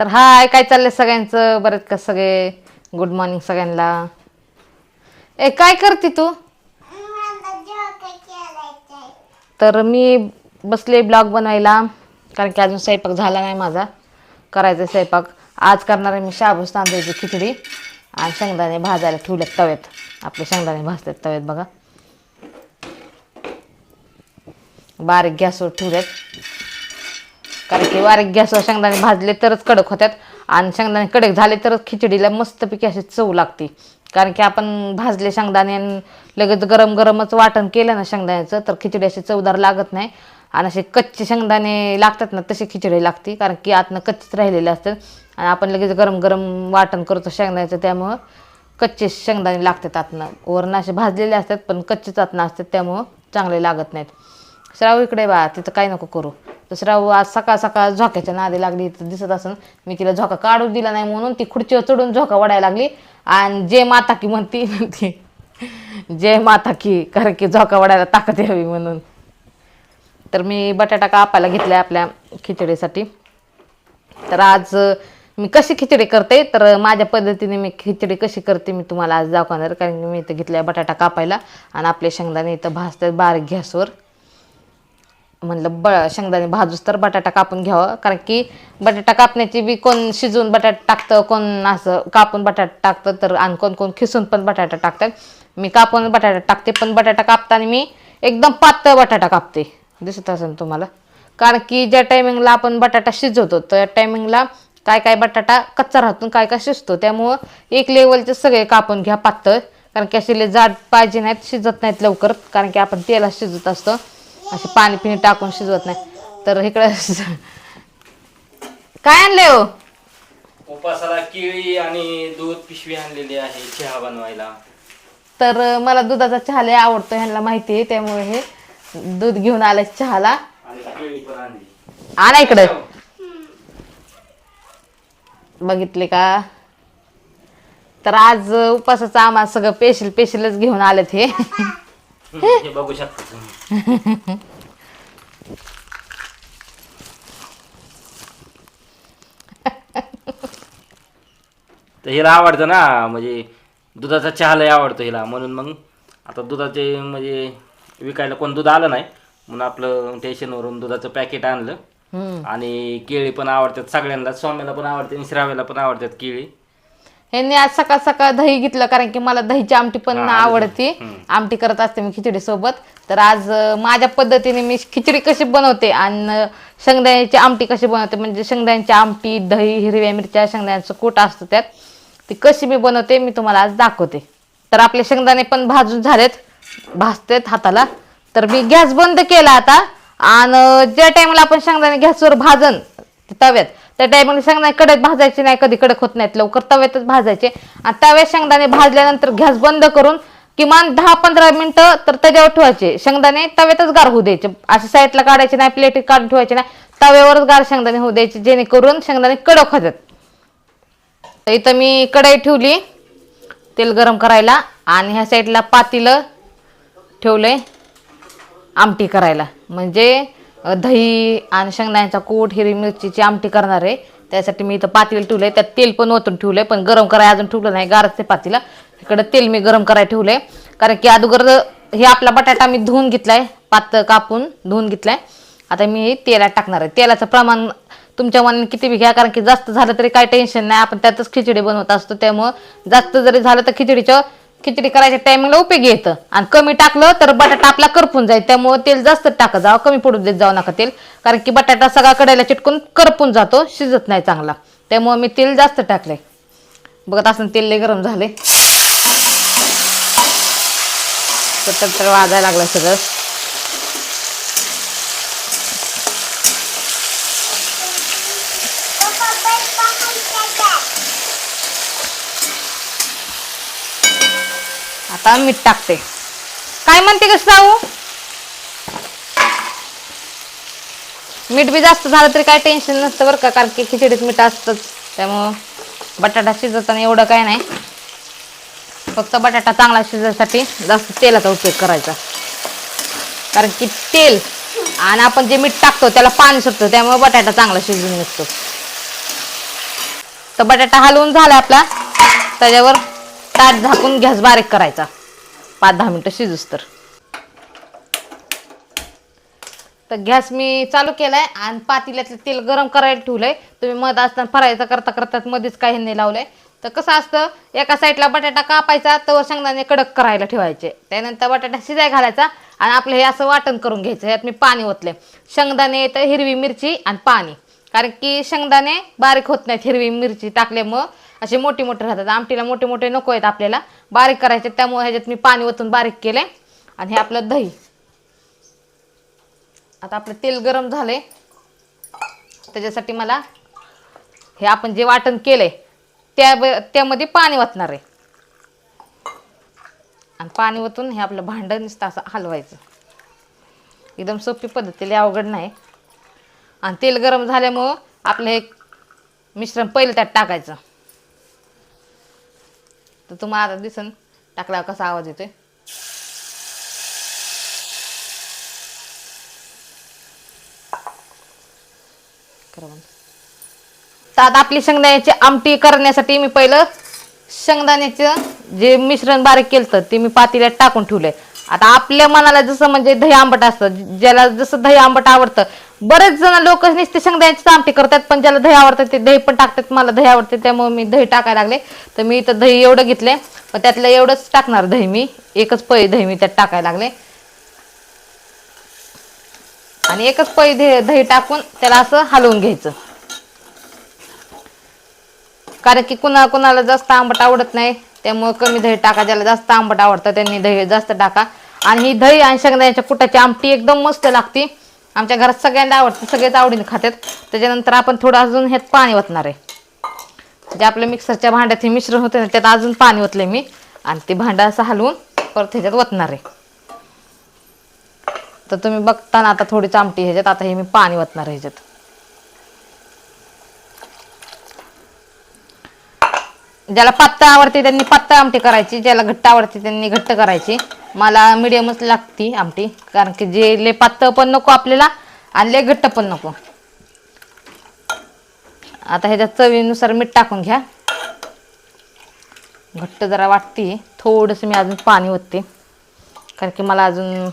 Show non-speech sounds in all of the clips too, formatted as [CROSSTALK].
तर हाय काय चाललंय सगळ्यांचं? बरेच का सगळे? गुड मॉर्निंग सगळ्यांना. ए काय करते तू? तर मी बसले ब्लॉग बनवायला कारण की अजून स्वयंपाक झाला नाही माझा. करायचा स्वयंपाक. आज करणार आहे मी शाबूस तांदळाची खिचडी आणि शेंगदाणे भाजायला ठेवल्यात तव्यात. आपले शेंगदाणे भाजतात तव्यात बघा. बारीक गॅसवर ठेवल्यात कारण की बारीक गॅसवर शेंगदाणे भाजले तरच कडक होतात आणि शेंगदाणे कडक झाले तरच खिचडीला मस्तपैकी अशी चव लागते. कारण की आपण भाजले शेंगदाणे आणि लगेच गरम गरमच वाटण केलं ना शेंगदाण्याचं तर खिचडी अशी चवदार लागत नाही. आणि असे कच्चे शेंगदाणे लागतात ना तशी खिचडी लागते. कारण की आतनं कच्चेच राहिलेले असतात. आणि आपण लगेच गरम गरम वाटण करतो शेंगदाण्याचं त्यामुळं कच्चे शेंगदाणे लागतात आतनं. वरनं असे भाजलेले असतात पण कच्चेच आतनं असतात त्यामुळं चांगले लागत नाहीत. श्राव इकडे बा तिथं काय नको करू. तर श्राव आज सकाळ सकाळ झोक्याच्या नादी लागली तर दिसत असून. मी तिला झोका काढू दिला नाही म्हणून ती खुर्चीवर चढून झोका वडायला लागली. आणि जे माता की म्हणती म्हणती जय माता की कारण की झोका वडायला ताकद यावी म्हणून. तर मी बटाटा कापायला घेतलाय आपल्या खिचडीसाठी. तर आज मी कशी खिचडी करते? तर माझ्या पद्धतीने मी खिचडी कशी करते मी तुम्हाला आज दाखवणार. कारण की मी इथं घेतल्या बटाटा कापायला. आणि आपले शेंगदाणे इथं भाजतात बारीक गॅसवर. म्हणलं ब शेंगदाणे भाजूस तर बटाटा कापून घ्यावं. कारण की बटाटा कापण्याची बी कोण शिजवून बटाटा टाकतं कोण असं कापून बटाटा टाकतं तर आणि कोण कोण खिसून पण बटाटा टाकतात. मी कापून बटाटा टाकते पण बटाटा कापताना मी एकदम पातळ बटाटा कापते. दिसत असेल तुम्हाला? कारण की ज्या टायमिंगला आपण बटाटा शिजवतो त्या टायमिंगला काय काय बटाटा कच्चा राहतो काय काय शिजतो त्यामुळं एक लेवलचे सगळे कापून घ्या पातळ. कारण की असे जाड पाहिजे नाहीत शिजत नाहीत लवकर. कारण की आपण तेला शिजत असतो. असे पाणी पिणी टाकून शिजवत नाही. तर इकडे काय आणले हो? उपासाला केळी आणि दूध पिशवी आणलेली आहे चहा बनवायला. तर मला दुधाचा चहा लय आवडतो ह्यांना माहिती आहे त्यामुळे हे दूध घेऊन आले चहाला. आणि केळी पण आणली. आणा इकडं. बघितले का? तर आज उपासाचं आम्हाला सगळं पेशल पेशलच घेऊन आलेत हे. हे बघू शकता तुम्ही. [LAUGHS] तर हिला आवडतं ना म्हणजे दुधाचा चहा लय आवडतो हिला. म्हणून मग आता दुधाचे म्हणजे विकायला कोण दूध आलं नाही म्हणून आपलं स्टेशनवरून दुधाचं पॅकेट आणलं. आणि केळी पण आवडतात सगळ्यांना स्वामीला पण आवडते आणि श्राव्याला पण आवडतात केळी. ह्यांनी आज सकाळ सकाळ दही घेतलं कारण की मला दहीची आमटी पण आवडते. आमटी करत असते मी खिचडी सोबत तर आज माझ्या पद्धतीने मी खिचडी कशी बनवते आणि शेंगदाण्याची आमटी कशी बनवते म्हणजे शेंगदाण्याची आमटी दही हिरव्या मिरच्या शेंगदाण्याचं कूट असतं त्यात ती कशी मी बनवते मी तुम्हाला आज दाखवते. तर आपले शेंगदाणे पण भाजून झालेत भाजतेत हाताला. तर मी गॅस बंद केला आता. आणि ज्या टायमाला आपण शेंगदाणे गॅसवर भाजन तव्यात त्या टायमाला शेंगदाणे कडक भाजायचे नाही कधी कडक होत नाहीत. लवकर तव्यातच भाजायचे. आणि तव्यात शेंगदाणे भाजल्यानंतर गॅस बंद करून किमान दहा पंधरा मिनिटं तर त्याच्यावर ठेवायचे. शेंगदाणे तव्यातच गार होऊ द्यायचे. असे साईडला काढायचे नाही प्लेट काढून ठेवायचे नाही. तव्यावरच गार शेंगदाणे होऊ द्यायचे जेणेकरून शेंगदाणे कडक होतात. तर इथं मी कढई ठेवली. तेल गरम करायला. आणि ह्या साईडला पातीलं ठेवलंय. आमटी करायला. म्हणजे दही आणि शेंगदाण्याचा कूट हिरवी मिरचीची आमटी करणार आहे. त्यासाठी मी इथं पातेल ठेवलं आहे त्यात तेल पण ओतून आहे पण गरम करायला अजून ठेवलं नाही. गारच ते पातीला. इकडं तेल मी गरम करायला ठेवलंय. कारण की अगोदर हे आपला बटाटा मी धुवून घेतलाय पात कापून धुवून घेतलाय. आता मी तेलात टाकणार आहे. तेलाचं प्रमाण तुमच्या मनाने किती बी घ्या कारण की जास्त झालं तरी काही टेन्शन नाही. आपण त्यातच खिचडी बनवत असतो. त्यामुळं जास्त जरी झालं तर खिचडीचं खिचडी करायच्या टायमिंगला उपयोगी येतं. आणि कमी टाकलं तर बटाटा आपला करपून जाईल. त्यामुळं तेल जास्त टाकत जावं कमी पडू देत जाऊ नका तेल. कारण की बटाटा सगळा कडायला चिटकून करपून जातो शिजत नाही चांगला. त्यामुळं मी तेल जास्त टाकलंय. बघत असं तेल लय गरम झाले तर वाजायला लागलं सगळं. आता मीठ टाकते. काय म्हणते कसं जाऊ मीठ बी जास्त झालं तरी काय टेन्शन नसतं बरं का कारण की खिचडीत मीठ असतंच. त्यामुळं बटाटा शिजवताना एवढं काय नाही. फक्त बटाटा चांगला शिजायसाठी जास्त तेलाचा उपयोग करायचा. कारण की तेल आणि आपण जे मीठ टाकतो त्याला पाणी सुटतं त्यामुळे बटाटा चांगला शिजून निघतो. तर बटाटा हलवून झाला आपला. त्याच्यावर ताट झाकून गॅस बारीक करायचा. पाच दहा मिनटं शिजूस तर. तर गॅस मी चालू केलाय आणि पातेल्यातलं तेल गरम करायला ठेवलंय. तुम्ही मध असताना फरायचा करता करता मध्येच काही नाही लावलंय. तर कसं असतं एका साईडला बटाटा कापायचा तर शेंगदाणे कडक करायला ठेवायचे. त्यानंतर बटाटा शिजाय घालायचा आणि आपलं हे असं वाटण करून घ्यायचं. यात मी पाणी ओतले शेंगदाणे तर हिरवी मिरची आणि पाणी. कारण की शेंगदाणे बारीक होत नाहीत हिरवी मिरची टाकल्यामुळं. असे मोठे मोठे राहतात. आमटीला मोठे मोठे नको आहेत आपल्याला. बारीक करायचे त्यामुळे ह्याच्यात मी पाणी ओतून बारीक केले आणि हे आपलं दही. आता आपलं तेल गरम झालंय. त्याच्यासाठी मला हे आपण जे वाटण केलंय त्या त्यामध्ये पाणी वाचणार आहे. आणि पाणी ओतून हे आपलं भांडं नुसतं असं हलवायचं. एकदम सोपी पद्धतीला अवघड नाही. आणि तेल गरम झाल्यामुळं आपलं हे मिश्रण पहिलं त्यात टाकायचं. तर तुम्हाला आता दिसन टाकल्यावर कसा आवाज येतोय? तर आता आपली शेंगदाण्याची आमटी करण्यासाठी मी पहिलं शेंगदाण्याचं जे मिश्रण बारीक केलं ते मी पातीला टाकून ठेवलंय. आता आपल्या मनाला जसं म्हणजे दही आंबट असतं ज्याला जसं दही आंबट आवडतं बरेच जण लोक नुसते शेंगदाण्याचीच आमटी करतात पण ज्याला दही आवडतं ते दही पण टाकतात. मला दही आवडते त्यामुळे मी दही टाकायला लागले. तर मी इथं दही एवढं घेतले पण त्यातलं एवढंच टाकणार दही मी. एकच पळी दही मी त्यात टाकायला लागले. आणि एकच पळी दही दही टाकून त्याला असं हलवून घ्यायचं. कारण की कुणा कुणाला जास्त आंबट आवडत नाही त्यामुळे कमी दही टाका ज्याला जास्त आंबट आवडतं त्यांनी दही जास्त टाका. आणि ही दही आणि शेंगदाण्याच्या कुटाची आमटी एकदम मस्त लागते. आमच्या घरात सगळ्यांना आवडते सगळेच आवडीने खातात. त्याच्यानंतर आपण थोडं अजून ह्यात पाणी ओतणार आहे. जे आपल्या मिक्सरच्या भांड्यात हे मिश्रण होते ना त्यात अजून पाणी ओतले मी. आणि ते भांडं असं हलवून परत ह्याच्यात ओतणार आहे. तर तुम्ही बघता ना आता थोडीच आमटी ह्याच्यात आता हे मी पाणी ओतणार ह्याच्यात. ज्याला पातळ आवडते त्यांनी पातळ आमटी करायची ज्याला घट्ट आवडते त्यांनी घट्ट करायची. मला मिडियमच लागती आमटी. कारण की जे लय पातळ पण नको आपल्याला आणि लय घट्ट पण नको. आता ह्याच्यात चवीनुसार मीठ टाकून घ्या. घट्ट जरा वाटते. थोडंसं मी अजून पाणी ओतते. कारण की मला अजून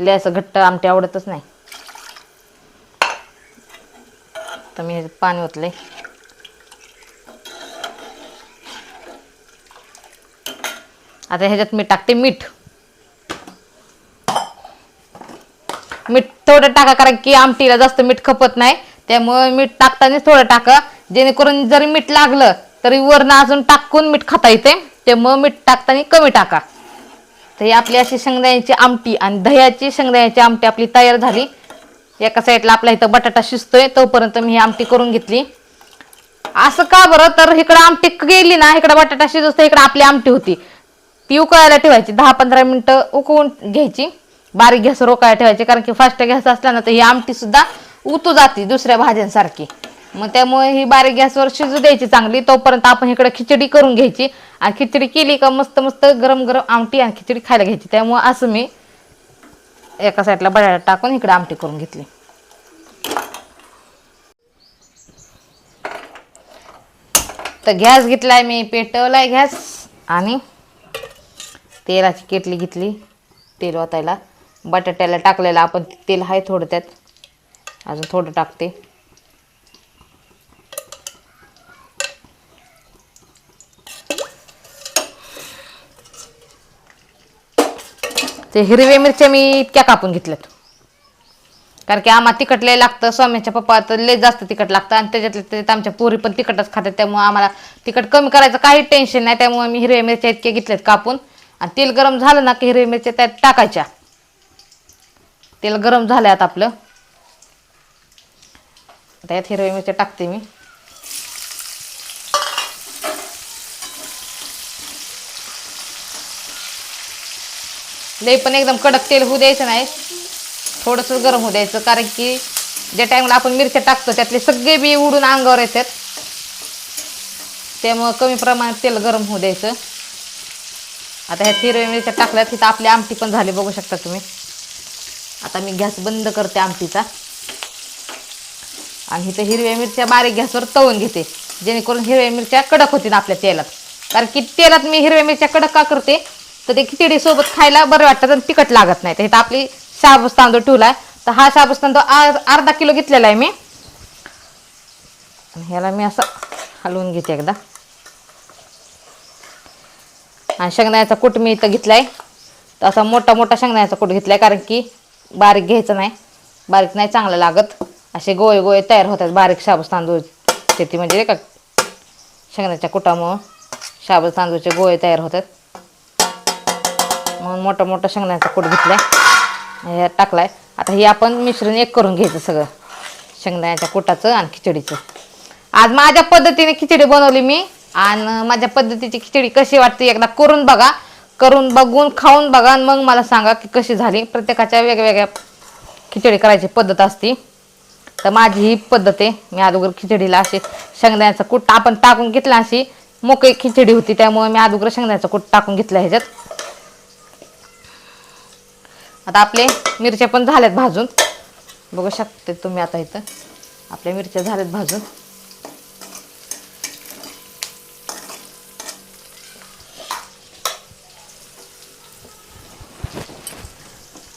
लय असं घट्ट आमटी आवडतच नाही. तर मी ह्याच्यात पाणी ओतले आता ह्याच्यात मी टाकते मीठ. थोडं टाका कारण की आमटीला जास्त मीठ खपत नाही. त्यामुळे मीठ टाकतानाच थोडं टाका. जेणेकरून जरी मीठ लागलं तरी वरनं अजून टाकून मीठ खाता येते. त्यामुळं मीठ टाकताना कमी टाका. तर ही आपली अशी शेंगदाण्याची आमटी आणि दह्याची शेंगदाण्याची आमटी आपली तयार झाली. एका साईडला आपल्या इथं बटाटा शिजतोय तोपर्यंत मी ही आमटी करून घेतली. असं का बरं? तर इकडं आमटी गेली ना इकडं बटाटा शिजत इकडं आपली आमटी होती. ती उकळायला ठेवायची दहा पंधरा मिनिटं उकळून घ्यायची. बारीक गॅस उकळायला ठेवायची कारण की फास्ट गॅस असला ना तर ही आमटी सुद्धा उतू जाते दुसऱ्या भाज्यांसारखी. मग त्यामुळे ही बारीक गॅसवर शिजू द्यायची चांगली. तोपर्यंत आपण इकडे खिचडी करून घ्यायची. आणि खिचडी केली का मस्त मस्त गरम गरम आमटी आणि खिचडी खायला घ्यायची. त्यामुळे असं मी एका साईडला बटाटा टाकून इकडे आमटी करून घेतली. तर गॅस घेतलाय मी पेटवलाय गॅस आणि तेलाची केटली घेतली तेल ओतायला. बटाट्याला टाकलेलं आपण तेल आहे थोडं त्यात. अजून थोडं टाकते. ते हिरव्या मिरच्या मी इतक्या कापून घेतल्यात. कारण की आम्हाला तिखट लय लागतं स्वाम्याच्या पप्पा तर लय जास्त तिखट लागतं आणि त्याच्यातल्या त्याच्यात आमच्या पोरी पण तिखटच खातात त्यामुळे आम्हाला तिखट कमी करायचं काही टेन्शन नाही त्यामुळे मी हिरव्या मिरच्या इतक्या घेतल्यात कापून. आणि तेल गरम झालं ना की हिरव्या मिरच्या त्यात टाकायच्या. तेल गरम झालं आता आपलं. त्यात हिरव्या मिरच्या टाकते मी. लई पण एकदम कडक तेल होऊ द्यायचं नाही. थोडंसं गरम होऊ द्यायचं कारण की ज्या टाईमला आपण मिरच्या टाकतो त्यातले सगळे बी उडून अंगावर येतात. त्यामुळं कमी प्रमाणात तेल गरम होऊ द्यायचं. आता ह्या हिरव्या मिरच्या टाकल्यात तिथं आपली आमटी पण झाली बघू शकता तुम्ही. आता मी गॅस बंद करते आमटीचा. आणि इथं हिरव्या मिरच्या बारीक गॅसवर तळून घेते. जेणेकरून हिरव्या मिरच्या कडक होतील आपल्या तेलात. कारण की तेलात मी हिरव्या मिरच्या कडक का करते? तर ते खिचडी सोबत खायला बरं वाटतं आणि तिखट लागत नाही. तर इथं आपली शाबूस तांदूळ आहे तर हा शाबूस तांदूळ अर्धा किलो घेतलेला आहे मी. आणि ह्याला मी असं हलवून घेते एकदा. आणि शेंगदाण्याचा कूट मी इथं घेतलाय. तर असा मोठा मोठा शेंगदाण्याचा कूट घेतलाय. कारण की बारीक घ्यायचं नाही. बारीक नाही चांगलं लागत. असे गोळे गोळे तयार होतात बारीक शाबूस तांदूळ. शेती म्हणजे का शेंगदाण्याच्या कुटामुळं शाबूस तांदूळचे गोळे तयार होतात. म्हणून मोठं मोठं शेंगदाण्याचा कूट घेतलाय. आणि ह्यात टाकलाय. आता हे आपण मिश्रण एक करून घ्यायचं सगळं. शेंगदाण्याच्या कुटाचं आणि खिचडीचं. आज माझ्या पद्धतीने खिचडी बनवली मी. आणि माझ्या पद्धतीची खिचडी कशी वाटते एकदा करून बघा. करून बघून खाऊन बघा आणि मग मला सांगा की कशी झाली. प्रत्येकाच्या वेगवेगळ्या खिचडी करायची पद्धत असते. तर माझी ही पद्धत आहे. मी अगोदर खिचडीला अशी शेंगदाण्याचा कूट आपण टाकून घेतला अशी. मोकळी खिचडी होती त्यामुळे मी अगोदर शेंगदाण्याचा कूट टाकून घेतला ह्याच्यात. आता आपले मिरच्या पण झाल्यात भाजून. बघू शकते तुम्ही आता इथं. आपल्या मिरच्या झाल्यात भाजून.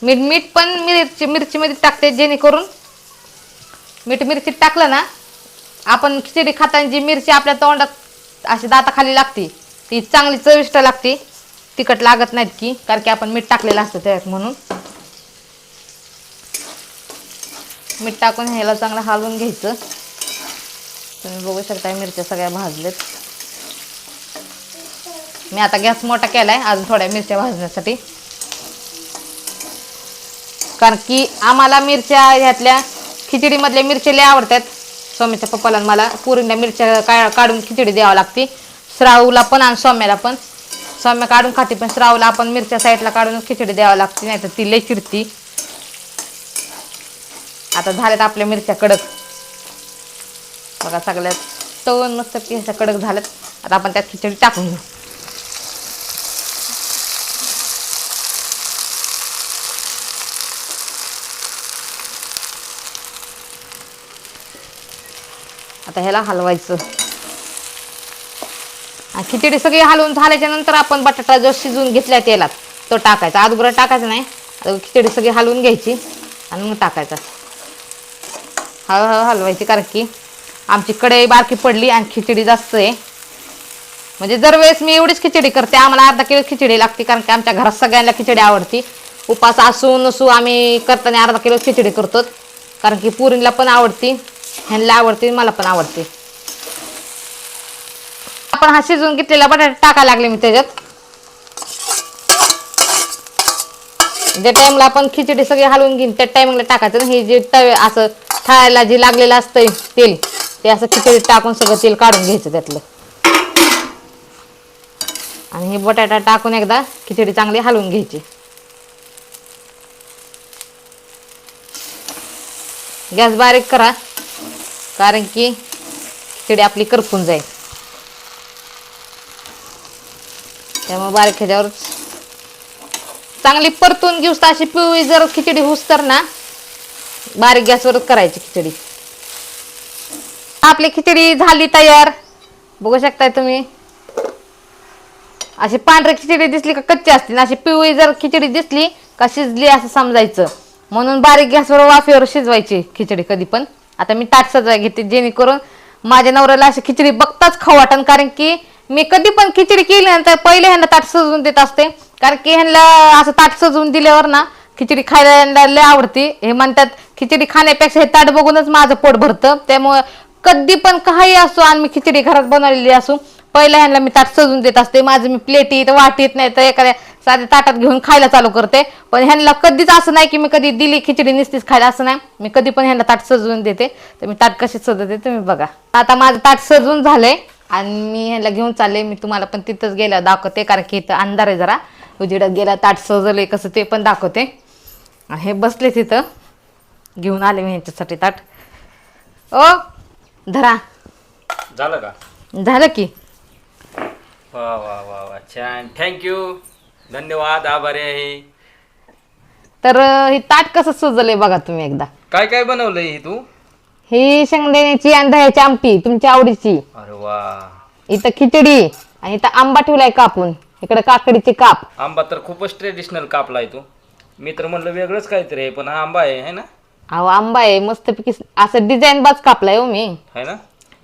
मीठ मीठ पण मिरची मिरचीमध्ये टाकते जेणेकरून. मीठ मिरची टाकलं ना आपण खिचडी खाताना जी मिरची आपल्या तोंडात अशी दाताखाली लागते ती चांगली चविष्ट लागते. तिखट लागत नाहीत की कारण की आपण मीठ टाकलेलं असतं त्यात म्हणून. मीठ टाकून ह्याला चांगलं हलवून घ्यायचं. तुम्ही बघू शकता मिरच्या सगळ्या भाजलेत मी आता गॅस मोठा केला आहे अजून थोड्या मिरच्या भाजण्यासाठी. कारण की आम्हाला मिरच्या ह्यातल्या खिचडीमधल्या मिरच्या लय आवडतात. सौम्याच्या पप्पाला आणि मला पुरीला मिरच्या का काढून खिचडी द्यावं लागते. श्रावूला पण आणि सौम्याला पण. सौम्या काढून खाते पण श्रावूला आपण मिरच्या साईडला काढून खिचडी द्यावं लागते नाही तर ती लय चिडती. आता झाल्यात आपल्या मिरच्या कडक. बघा सगळ्यात तळून मस्त ह्याच्या कडक झाल्यात. आता आपण त्यात खिचडी टाकून घेऊ. आता ह्याला हलवायचं. आणि खिचडी सगळी हलवून झाल्याच्यानंतर आपण बटाटा जो शिजवून घेतला तेलात तो टाकायचा. अगोदर टाकायचा नाही खिचडी सगळी हलवून घ्यायची आणि मग टाकायचा. हळूहळू हलवायची कारण की आमची कढई बारकी पडली आणि खिचडी जास्त आहे. म्हणजे दरवेळेस मी एवढीच खिचडी करते आम्हाला अर्धा किलो खिचडी लागते कारण की आमच्या घरात सगळ्यांना खिचडी आवडती. उपास असू नसू आम्ही करताना अर्धा किलो खिचडी करतो कारण की पुरीला पण आवडती. ह्यांना आवडते मला पण आवडते. आपण हा शिजवून घेतलेला बटाटा टाकायला लागले मी त्याच्यात. ज्या टाइमला आपण खिचडी सगळी हलवून घेईन त्या टायमिंगला टाकायचं ना. हे जे तवे असं थाळायला जे लागलेलं असतं तेल ते असं खिचडी टाकून सगळं तेल काढून घ्यायचं त्यातलं. आणि हे बटाटा टाकून एकदा खिचडी चांगली हलवून घ्यायची. गॅस बारीक करा. कारण की खिचडी आपली करपून जाईल. त्यामुळे बारीक ह्याच्यावर चांगली परतून घेऊस तर अशी पिवळी जर खिचडी होस तर ना बारीक गॅसवरच करायची खिचडी. आपली खिचडी झाली तयार. बघू शकताय तुम्ही. अशी पांढरी खिचडी दिसली का कच्ची असते ना अशी पिवळी जर खिचडी दिसली का शिजली असं समजायचं. म्हणून बारीक गॅसवर वाफेवर शिजवायची खिचडी कधी पण आता मी ताट सजवाय घेते जेणेकरून माझ्या नवऱ्याला अशी खिचडी बघताच खाऊ वाटन. कारण की मी कधी पण खिचडी केली ना पहिले ह्यांना ताट सजवून देत असते. कारण की ह्यांना असं ताट सजवून दिल्यावर ना खिचडी खायला लय आवडती. हे म्हणतात खिचडी खाण्यापेक्षा हे ताट बघूनच माझं पोट भरतं. त्यामुळे कधी पण काही असो आणि मी खिचडी घरात बनवलेली असू पहिल्या ह्यांना मी ताट सजवून देत असते. माझं मी प्लेटीत वाटीत नाही तर एखाद्या साध्या ताटात घेऊन खायला चालू करते. पण ह्यांना कधीच असं नाही की मी कधी दिली खिचडी निसतीच खायला असं नाही. मी कधी पण ह्यांना ताट सजवून देते. तर मी ताट कशी सजवते तुम्ही बघा. आता माझं ताट सजवून झालंय आणि मी ह्याला घेऊन चालले. मी तुम्हाला पण तिथंच गेल्या दाखवते कारण की इथं अंधार आहे जरा. उजेडात गेला ताट सजवलंय कसं ते पण दाखवते. हे बसले तिथं. घेऊन आले मी ह्यांच्यासाठी ताट. ओ धरा. झालं का? झालं की. वा वा वा वा. छान. थँक्यू धन्यवाद आभारी आहे. तर अं, हे ताट कसं सजवलंय बघा तुम्ही एकदा. काय काय बनवलंय हे तू? ही शेंगदाण्याची आणि दह्याची आमटी तुमच्या आवडीची. अरे वा. इथं खिचडी आणि इथं आंबा ठेवलाय कापून. इकडे काकडीचे काप. आंबा तर खूपच ट्रेडिशनल कापला आहे तू. मी तर म्हणलं वेगळंच काहीतरी आहे पण हा आंबा आहे है ना? अहो आंबा आहे मस्तपैकी असं डिझाईन बाज कापलाय हो मी. है ना?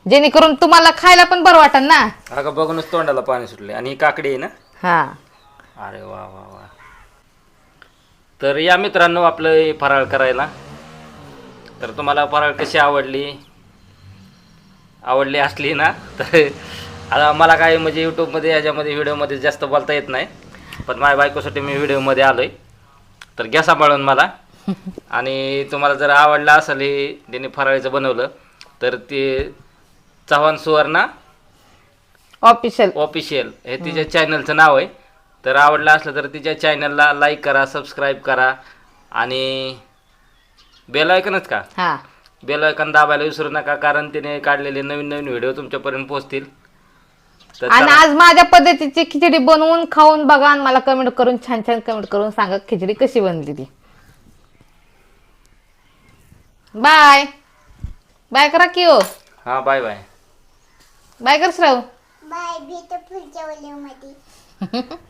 जेणेकरून तुम्हाला खायला पण बरं वाटेल ना. हा का बघूनच तोंडाला पाणी सुटले आणि ही काकडी आहे ना? हा. अरे वा वा वा. तर या मित्रांनो आपलं हे फराळ करायला. तर तुम्हाला फराळ कशी आवडली? आवडली असली ना तर आता मला काय म्हणजे यूट्यूबमध्ये याच्यामध्ये व्हिडिओमध्ये जास्त बोलता येत नाही. पण माझ्या बायकोसाठी मी व्हिडिओमध्ये आलो आहे तर घ्या सांभाळून मला. आणि तुम्हाला जर आवडलं असेल हे त्याने फराळीचं बनवलं तर ते चव्हाण सुवर्णा ऑफिशियल ऑफिशियल हे तिच्या चॅनलचं नाव आहे. तर आवडलं असलं तर तिच्या चॅनलला लाईक करा सबस्क्राईब करा आणि बेल ऐकनच का? हा. बेल ऐकन दाबायला विसरू नका कारण तिने काढलेले नवीन नवीन व्हिडिओ तुमच्यापर्यंत पोहोचतील. तर आणि चला. आज माझ्या पद्धतीची खिचडी बनवून खाऊन बघा आणि मला कमेंट करून छान छान कमेंट करून सांगा खिचडी कशी बनली ती. बाय बाय करा की हो. हा बाय बाय बाय कर श्राव. बाय भेटू पुढच्या व्हिडिओमध्ये [LAUGHS]